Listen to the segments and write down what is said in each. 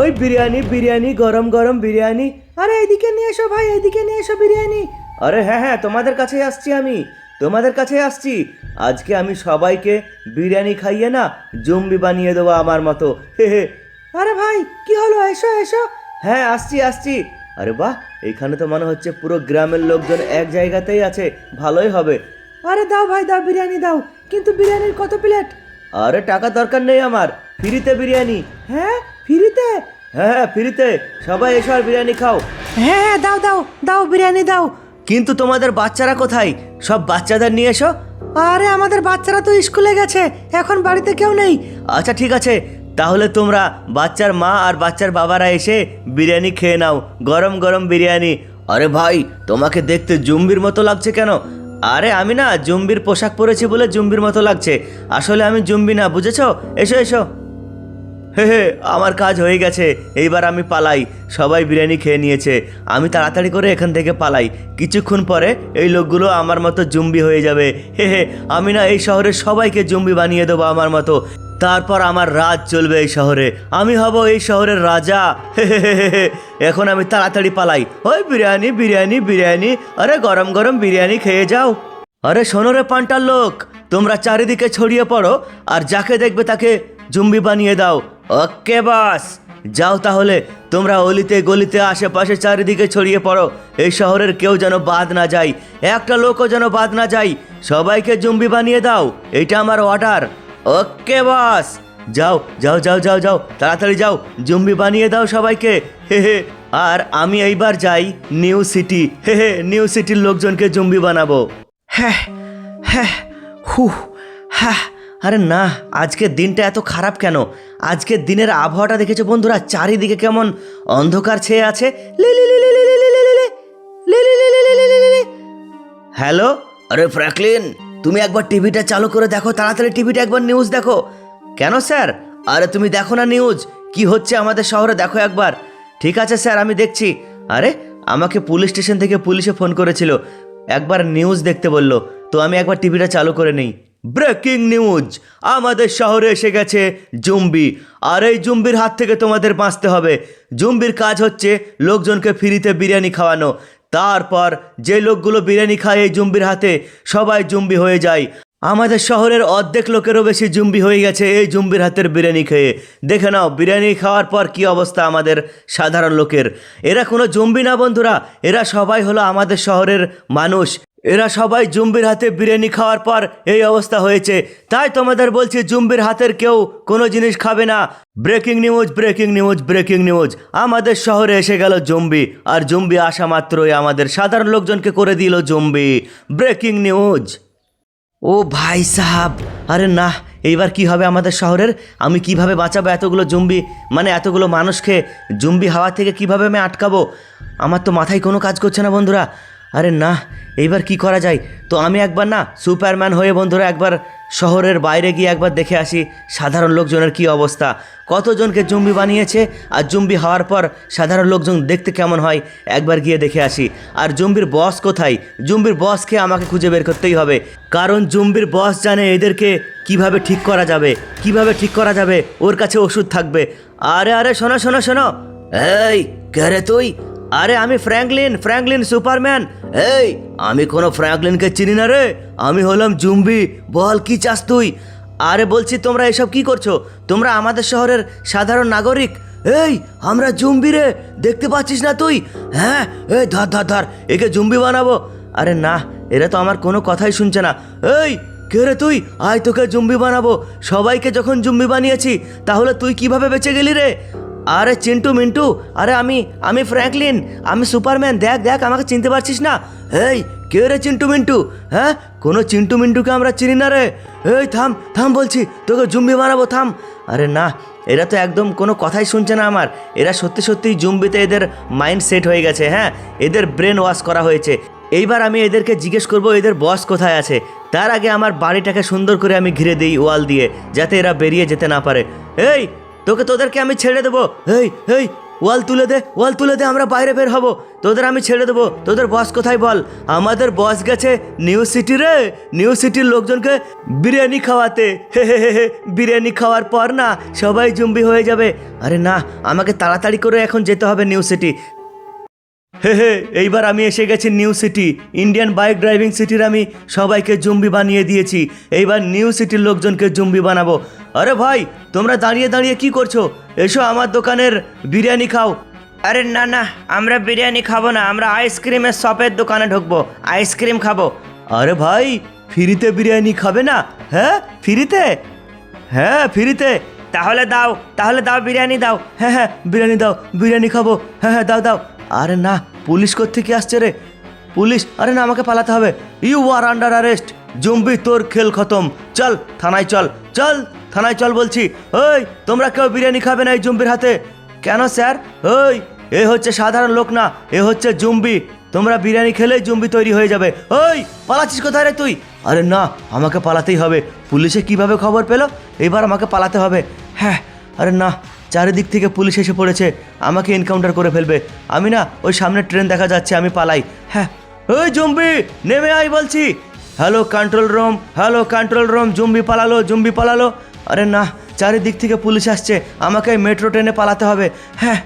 ওই বিরিয়ানি বিরিয়ানি, গরম গরম বিরিয়ানি। আরে এদিকে নিয়ে এসো ভাই, এদিকে নিয়ে এসো বিরিয়ানি। আরে হ্যাঁ হ্যাঁ তোমাদের কাছেই আসছি আমি, তোমাদের কাছে আসছি। আজকে আমি সবাইকে বিরিয়ানি খাইয়ে না জম্বি বানিয়ে দেবো আমার মতো। হে হে। আরে ভাই, কি হলো? এসো এসো। হ্যাঁ আসছি আসছি। আরে বাহ, এখানে তো মনে হচ্ছে পুরো গ্রামের লোকজন এক জায়গাতেই আছে, ভালোই হবে। আরে দাও ভাই, দাও বিরিয়ানি দাও, কিন্তু বিরিয়ানির কত প্লেট? আরে টাকা দরকার নেই আমার, ফ্রিতে বিরিয়ানি। হ্যাঁ? ফ্রিতে? হ্যাঁ হ্যাঁ ফ্রিতে। সবাই এসো আর বিরিয়ানি খাও। হ্যাঁ হ্যাঁ দাও দাও দাও বিরিয়ানি দাও। কিন্তু তোমাদের বাচ্চারা কোথায়? সব বাচ্চাদের নিয়ে এসো। আরে আমাদের বাচ্চারা তো স্কুলে গেছে। এখন বাড়িতে কেউ নেই। আচ্ছা ঠিক আছে। তাহলে তোমরা বাচ্চার মা আর বাচ্চার বাবারা এসে বিরিয়ানি খেয়ে নাও। গরম গরম বিরিয়ানি। আরে ভাই তোমাকে দেখতে জুম্বির মতো লাগছে কেন? আরে আমি না জুম্বির পোশাক পরেছি বলে জুম্বির মতো লাগছে। আসলে আমি জুম্বি না বুঝেছ? এসো এসো। হে হে, আমার কাজ হয়ে গেছে। এইবার আমি পালাই। সবাই বিরিয়ানি খেয়ে নিয়েছে। আমি তাড়াতাড়ি করে এখান থেকে পালাই। কিছুক্ষণ পরে এই লোকগুলো আমার মতো জুম্বি হয়ে যাবে। হে হে, আমি না এই শহরের সবাইকে জুম্বি বানিয়ে দেবো আমার মতো। তারপর আমার রাজ চলবে এই শহরে। আমি হব এই শহরের রাজা। এখন আমি তাড়াতাড়ি পালাই। ওই বিরিয়ানি বিরিয়ানি বিরিয়ানি। আরে গরম গরম বিরিয়ানি খেয়ে যাও। আরে শোনো রে পান্টার লোক, তোমরা চারিদিকে ছড়িয়ে পড়ো, আর যাকে দেখবে তাকে জুম্বি বানিয়ে দাও। ওকে, বাস। যাও তাহলে, তোমরা অলিতে গলিতে আশেপাশে চারিদিকে ছড়িয়ে পড়ো। এই শহরের কেউ যেন বাদ না যায়, একটা লোকও যেন বাদ না যায়। সবাইকে জুম্বি বানিয়ে দাও এটা আমার অর্ডার। ওকে, বাস। যাও যাও যাও যাও যাও, তাড়াতাড়ি যাও, জুম্বি বানিয়ে দাও সবাইকে। হে হে, আর আমি এইবার যাই নিউ সিটি। হে হে, নিউ সিটির লোকজনকে জুম্বি বানাবো। হ্যাঁ হ্যাঁ হু হ্যাঁ। আরে না আজকের দিনটা এত খারাপ কেন আজকের দিনের আবহাওয়াটা দেখেছ বন্ধুরা চারিদিকে কেমন অন্ধকার ছেয়ে আছে হ্যালো আরে ফ্র্যাঙ্কলিন তুমি একবার টিভিটা চালু করে দেখো তাড়াতাড়ি টিভিটা একবার নিউজ দেখো কেন স্যার আরে তুমি দেখো না নিউজ কি হচ্ছে আমাদের শহরে দেখো একবার ঠিক আছে স্যার আমি দেখছি আরে আমাকে পুলিশ স্টেশন থেকে পুলিশে ফোন করেছিল একবার নিউজ দেখতে বলল তো আমি একবার টিভিটা চালু করে নিই ব্রেকিং নিউজ। আমাদের শহরে এসে গেছে জুম্বি। আর এই জুম্বির হাত থেকে তোমাদের বাঁচতে হবে। জুম্বির কাজ হচ্ছে লোকজনকে ফ্রিতে বিরিয়ানি খাওয়ানো। তারপর যে লোকগুলো বিরিয়ানি খায় এই জুম্বির হাতে, সবাই জুম্বি হয়ে যায়। আমাদের শহরের অর্ধেক লোকেরও বেশি জুম্বি হয়ে গেছে এই জুম্বির হাতের বিরিয়ানি খেয়ে। দেখে নাও, বিরিয়ানি খাওয়ার পর কি অবস্থা আমাদের সাধারণ লোকের। এরা কোনো জুম্বি না বন্ধুরা, এরা সবাই হলো আমাদের শহরের মানুষ। এরা সবাই জুম্বির হাতে বিরিয়ানি খাওয়ার পর এই অবস্থা হয়েছে। তাই তোমাদের বলছি, জুম্বির হাতের কেউ কোনো জিনিস খাবে না। Breaking news breaking news breaking news আমাদের শহরে এসে গেল জম্বি, আর জম্বি আসা মাত্রই আমাদের সাধারণ লোকজনকে করে দিল জম্বি। ব্রেকিং নিউজ ও ভাই সাহাব, আরে না, এইবার কি হবে আমাদের শহরের? আমি কীভাবে বাঁচাবো এতগুলো জম্বি? মানে এতগুলো মানুষকে জম্বি হাওয়া থেকে কীভাবে আমি আটকাবো? আমার তো মাথায় কোনো কাজ করছে না বন্ধুরা। আরে না, এইবার কি করা যায়? তো আমি একবার না সুপারম্যান হয়ে বন্ধুরা একবার শহরের বাইরে গিয়ে একবার দেখে আসি সাধারণ লোকজনের কি অবস্থা। কতজনকে জম্বি বানিয়েছে আর জম্বি হওয়ার পর সাধারণ লোকজন দেখতে কেমন হয় একবার গিয়ে দেখে আসি। আর জম্বির বস কোথায়? জম্বির বসকে আমাকে খুঁজে বের করতেই হবে। কারণ জম্বির বস জানে এদেরকে কীভাবে ঠিক করা যাবে, কীভাবে ঠিক করা যাবে, ওর কাছে ওষুধ থাকবে। আরে আরে, শোনো শোনো শোনো। এই, কে রে তুই? আরে আমি ফ্র্যাঙ্কলিন ফ্র্যাঙ্কলিন সুপারম্যান। এই, আমি কোনো ফ্র্যাঙ্কলিনকে চিনি না রে। আমি হলাম জুম্বি। বল, কি চাস তুই? আরে বলছি, তোমরা এসব কি করছ? তোমরা আমাদের শহরের সাধারণ নাগরিক। এই, আমরা জুম্বি রে। দেখতে পাচ্ছিস না তুই? হ্যাঁ? এই, ধর ধর ধর, একে জুম্বি বানাবো। আরে না, এরা তো আমার কোনো কথাই শুনছে না। এই, কে রে তুই? আয়, তোকে জুম্বি বানাবো। সবাইকে যখন জুম্বি বানিয়েছি, তাহলে তুই কীভাবে বেঁচে গেলি রে? আরে চিন্টু, মিন্টু, আরে আমি আমি ফ্র্যাঙ্কলিন, আমি সুপারম্যান, দেখ দেখ, আমাকে চিনতে পারছিস না। এই কে রে চিন্টু, মিন্টু? হ্যাঁ? কোনো চিন্টু, মিন্টুকে আমরা চিনি না রে। এই থাম থাম বলছি, তোকে জুম্বি বানাবো, থাম। আরে না, এরা তো একদম কোনো কথাই শুনছে না আমার। এরা সত্যি সত্যিই জুম্বিতে এদের মাইন্ড সেট হয়ে গেছে হ্যাঁ? এদের ব্রেন ওয়াশ করা হয়েছে। এইবার আমি এদেরকে জিজ্ঞেস করব, এদের বস কোথায় আছে? তার আগে আমার বাড়িটাকে সুন্দর করে আমি ঘিরে দিই ওয়াল দিয়ে, যাতে এরা বেরিয়ে যেতে না পারে। এই তোকে তোদেরকে আমি ছেড়ে দেবো। এই এই, ওয়াল তুলে দে, ওয়াল তুলে দে, আমরা বাইরে বের হব। তোদের আমি ছেড়ে দেবো। তোদের বস কোথায় বল? আমাদের বস গেছে নিউ সিটি রে। নিউ সিটির লোকজনকে বিরিয়ানি খাওয়াতে। হে হে হে বিরিয়ানি খাওয়ার পর না সবাই জুম্বি হয়ে যাবে। আরে না, আমাকে তাড়াতাড়ি করে এখন যেতে হবে নিউ সিটি হে হে, এইবার আমি এসে গেছি new city, Indian bike driving সিটির আমি সবাইকে জুম্বি বানিয়ে দিয়েছি। এইবার নিউ সিটির লোকজনকে জুম্বি বানাবো। আরে ভাই, তোমরা দাঁড়িয়ে দাঁড়িয়ে কি করছ? এসো আমার দোকানের বিরিয়ানি খাও। আরে না না, আমরা বিরিয়ানি খাব না, আমরা আইসক্রিমের শপের দোকানে ঢুকবো, আইসক্রিম খাব। আরে ভাই, ফ্রিতে বিরিয়ানি খাবে না? হ্যাঁ ফ্রিতে? হ্যাঁ ফ্রিতে। তাহলে দাও তাহলে দাও বিরিয়ানি দাও। হ্যাঁ হ্যাঁ বিরিয়ানি দাও, বিরিয়ানি খাব। হ্যাঁ হ্যাঁ দাও দাও। আরে না, পুলিশ কোথেকে আসছে রে? পুলিশ, আরে না, আমাকে পালাতে হবে। You are under arrest zombie, তোর খেল খতম। চল, থানায় চল। চল, থানায় চল বলছি। ওই, তোমরা কেউ বিরিয়ানি খাবে না এই জম্বির হাতে? কেন স্যার? ওই, এ হচ্ছে সাধারণ লোক না, এ হচ্ছে জুম্বি। তোমরা বিরিয়ানি খেলেই জুম্বি তৈরি হয়ে যাবে। ওই, পালাচ্ছিস কোথায় রে তুই? আরে না, আমাকে পালাতেই হবে। পুলিশে কীভাবে খবর পেল? এবার আমাকে পালাতে হবে। হ্যাঁ আরে না চারিদিক থেকে পুলিশ এসে পড়েছে। আমাকে এনকাউন্টার করে ফেলবে। আমি না, ওই সামনে ট্রেন দেখা যাচ্ছে, আমি পালাই। হ্যাঁ। ওই জম্বি, নেমে আই বলছি। Hello control room hello control room zombie পালালো জম্বি পালালো। আরে না, চারিদিক থেকে পুলিশ আসছে। আমাকে মেট্রো ট্রেনে পালাতে হবে। হ্যাঁ।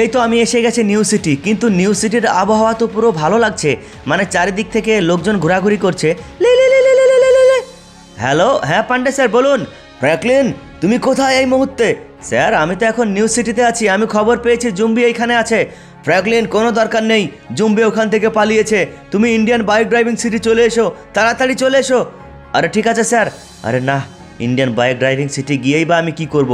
এই তো আমি এসে গেছি নিউ সিটি কিন্তু নিউ সিটির আবহাওয়া তো পুরো ভালো লাগছে। মানে চারিদিক থেকে লোকজন ঘোরাঘুরি করছে। হ্যালো হ্যাঁ পান্ডে স্যার, বলুন। ফ্র্যাঙ্কলিন তুমি কোথায় এই মুহূর্তে? স্যার, আমি তো এখন নিউ সিটিতে আছি। আমি খবর পেয়েছি জুম্বি এইখানে আছে। ফ্র্যাঙ্কলিন, কোনো দরকার নেই। জুম্বি ওখান থেকে পালিয়েছে। তুমি ইন্ডিয়ান বাইক ড্রাইভিং সিটি চলে এসো। তাড়াতাড়ি চলে এসো। আরে ঠিক আছে, স্যার। আরে না, ইন্ডিয়ান বাইক ড্রাইভিং সিটি গিয়েই বা আমি কি করব।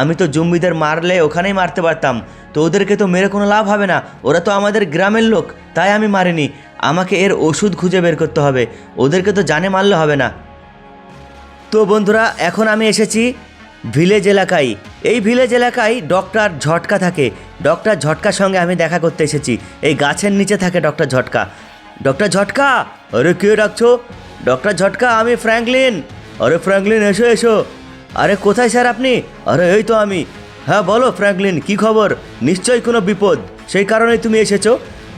আমি তো জুম্বিদের মারলে ওখানেই মারতে পারতাম। তো ওদেরকে তো মেরে কোনো লাভ হবে না। ওরা তো আমাদের গ্রামের লোক, তাই আমি মারিনি। আমাকে এর ওষুধ খুঁজে বের করতে হবে। ওদেরকে তো জানে মারলে হবে না। তো বন্ধুরা, এখন আমি এসেছি ভিলেজ এলাকায়। এই ভিলেজ এলাকায় ডক্টর ঝটকা থাকে। ডক্টর ঝটকার সঙ্গে আমি দেখা করতে এসেছি। এই গাছের নিচে থাকে ডক্টর ঝটকা। ডক্টর ঝটকা, আরে কে ডাকছো? ডক্টর ঝটকা, আমি ফ্র্যাঙ্কলিন। আরে ফ্র্যাঙ্কলিন, এসো এসো। আরে কোথায় স্যার আপনি? আরে এই তো আমি। হ্যাঁ বলো ফ্র্যাঙ্কলিন, কি খবর? নিশ্চয়ই কোনো বিপদ। সেই কারণেই তুমি এসেছ?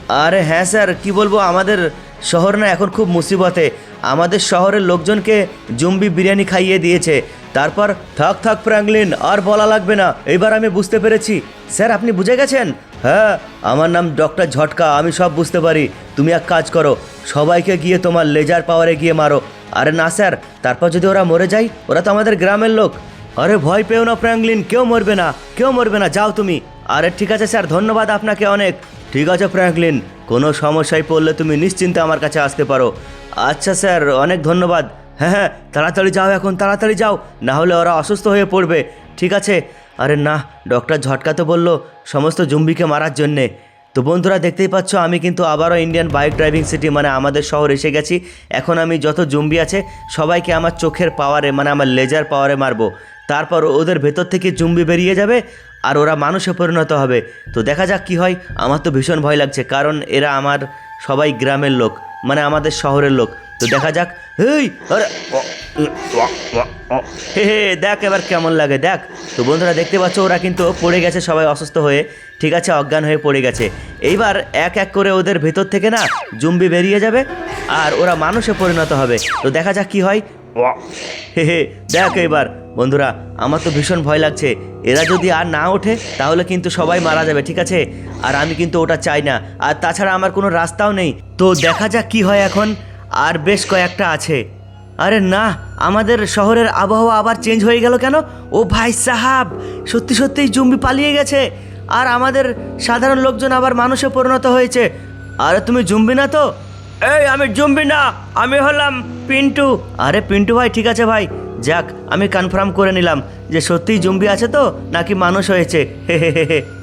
আরে হ্যাঁ স্যার, কি বলব আমাদের শহর না এখন খুব মুসিবতে। আমাদের শহরের লোকজনকে জম্বি বিরিয়ানি খাইয়ে দিয়েছে। তারপর থাক থাক ফ্র্যাঙ্কলিন, আর বলা লাগবে না। এইবার আমি বুঝতে পেরেছি। স্যার, আপনি বুঝে গেছেন? হ্যাঁ আমার নাম ডক্টর ঝটকা, আমি সব বুঝতে পারি। তুমি এক কাজ করো, সবাইকে গিয়ে তোমার লেজার পাওয়ারে গিয়ে মারো। আরে না, স্যার, তারপর যদি ওরা মরে যায়, ওরা তো আমাদের গ্রামের লোক। আরে ভয় পেও না ফ্র্যাঙ্কলিন, কেউ মরবে না, কেউ মরবে না, যাও তুমি। আরে ঠিক আছে, স্যার, ধন্যবাদ আপনাকে অনেক। ঠিক আছে ফ্র্যাঙ্কলিন কোনো সমস্যায় পড়লে তুমি নিশ্চিন্তে আমার কাছে আসতে পারো। আচ্ছা স্যার, অনেক ধন্যবাদ। হ্যাঁ হ্যাঁ তাড়াতাড়ি যাও এখন, তাড়াতাড়ি যাও। না হলে ওরা অসুস্থ হয়ে পড়বে। ঠিক আছে। আরে না, ডক্টর ঝটকা তো বলল সমস্ত জুম্বিকে মারার জন্যে। তো বন্ধুরা, দেখতেই পাচ্ছ, আমি কিন্তু আবারও ইন্ডিয়ান বাইক ড্রাইভিং সিটি মানে আমাদের শহর এসে গেছি। এখন আমি যত জুম্বি আছে, সবাইকে আমার চোখের পাওয়ারে মানে আমার লেজার পাওয়ারে মারবো। তারপর ওদের ভেতর থেকে জুম্বি বেরিয়ে যাবে আর ওরা মানুষে পরিণত হবে তো দেখা যাক কি হয় আমার তো ভীষণ ভয় লাগছে কারণ এরা আমার সবাই গ্রামের লোক মানে আমাদের শহরের লোক তো দেখা যাক হেই। হে হে দেখ এবার কেমন লাগে দেখ তো বন্ধুরা দেখতে পাচ্ছ ওরা কিন্তু পড়ে গেছে সবাই অসুস্থ হয়ে ঠিক আছে অজ্ঞান হয়ে পড়ে গেছে এইবার এক এক করে ওদের ভেতর থেকে না জুম্বি বেরিয়ে যাবে আর ওরা মানুষে পরিণত হবে তো দেখা যাক কি হয় হে হে দেখ এবার বন্ধুরা, আমার তো ভীষণ ভয় লাগছে। এরা যদি আর না ওঠে, তাহলে কিন্তু সবাই মারা যাবে, ঠিক আছে? আর আমি কিন্তু ওটা চাই না। আর তাছাড়া আমার কোনো রাস্তাও নেই। তো দেখা যাক কি হয় এখন। আর বেশ কয়েকটা আছে। আরে না, আমাদের শহরের আবহাওয়া আবার চেঞ্জ হয়ে গেল কেন? ও ভাই সাহাব, সত্যি সত্যিই জুম্বি পালিয়ে গেছে। আর আমাদের সাধারণ লোকজন আবার মানুষে পরিণত হয়েছে। আরে তুমি জুম্বি না তো? এই, আমি জুম্বি না। আমি হলাম পিন্টু। আরে পিন্টু ভাই, ঠিক আছে ভাই। যাক, আমি কনফার্ম করে নিলাম যে সত্যিই জুম্বি আছে তো, নাকি মানুষ হয়েছে। হে হে হে।